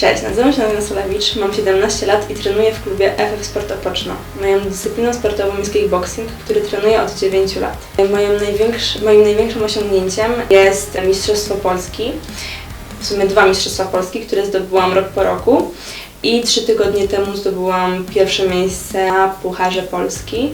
Cześć, nazywam się Nagana Solewicz, mam 17 lat i trenuję w klubie FF Sport Opoczno. Moją dyscypliną sportową jest kickboxing, który trenuję od 9 lat. Moim największym, moim największym osiągnięciem jest Mistrzostwo Polski, w sumie dwa Mistrzostwa Polski, które zdobyłam rok po roku i trzy tygodnie temu zdobyłam pierwsze miejsce na Pucharze Polski.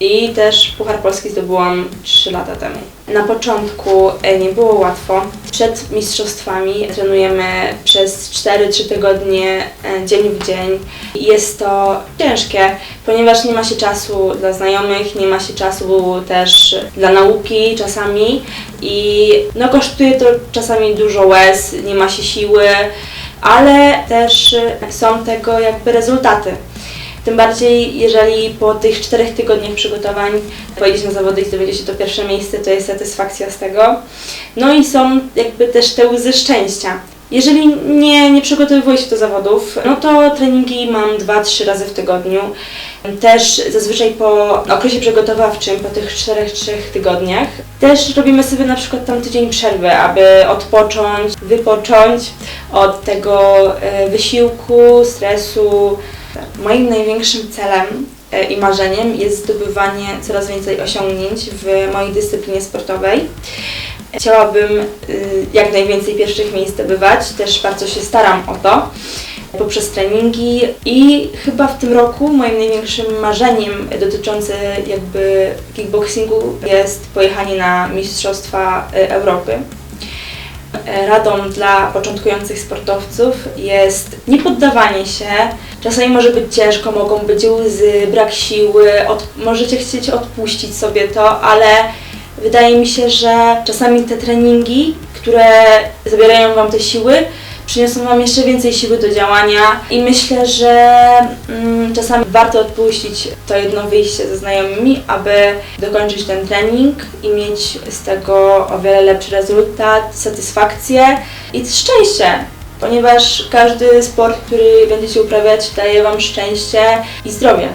I też Puchar Polski zdobyłam 3 lata temu. Na początku e, nie było łatwo. Przed mistrzostwami trenujemy przez 4-3 tygodnie, e, dzień w dzień. Jest to ciężkie, ponieważ nie ma się czasu dla znajomych, nie ma się czasu też dla nauki czasami i no kosztuje to czasami dużo łez, nie ma się siły, ale też są tego jakby rezultaty. Tym bardziej, jeżeli po tych czterech tygodniach przygotowań pojedziesz na zawody i zdobędzie się to pierwsze miejsce, to jest satysfakcja z tego. No i są jakby też te łzy szczęścia. Jeżeli nie, nie przygotowuję się do zawodów, no to treningi mam 2-3 razy w tygodniu. Też zazwyczaj po okresie przygotowawczym, po tych 4-3 tygodniach, też robimy sobie na przykład tam tydzień przerwy, aby odpocząć, wypocząć od tego e, wysiłku, stresu, Moim największym celem e, i marzeniem jest zdobywanie coraz więcej osiągnięć w mojej dyscyplinie sportowej. Chciałabym y, jak najwięcej pierwszych miejsc zdobywać, też bardzo się staram o to poprzez treningi i chyba w tym roku moim największym marzeniem dotyczącym jakby kickboxingu jest pojechanie na Mistrzostwa y, Europy. E, Radą dla początkujących sportowców jest niepoddawanie się. Czasami może być ciężko, mogą być łzy, brak siły, od, możecie chcieć odpuścić sobie to, ale wydaje mi się, że czasami te treningi, które zabierają Wam te siły, przyniosą Wam jeszcze więcej siły do działania i myślę, że mm, czasami warto odpuścić to jedno wyjście ze znajomymi, aby dokończyć ten trening i mieć z tego o wiele lepszy rezultat, satysfakcję i szczęście. Ponieważ każdy sport, który będziecie uprawiać, daje Wam szczęście i zdrowie.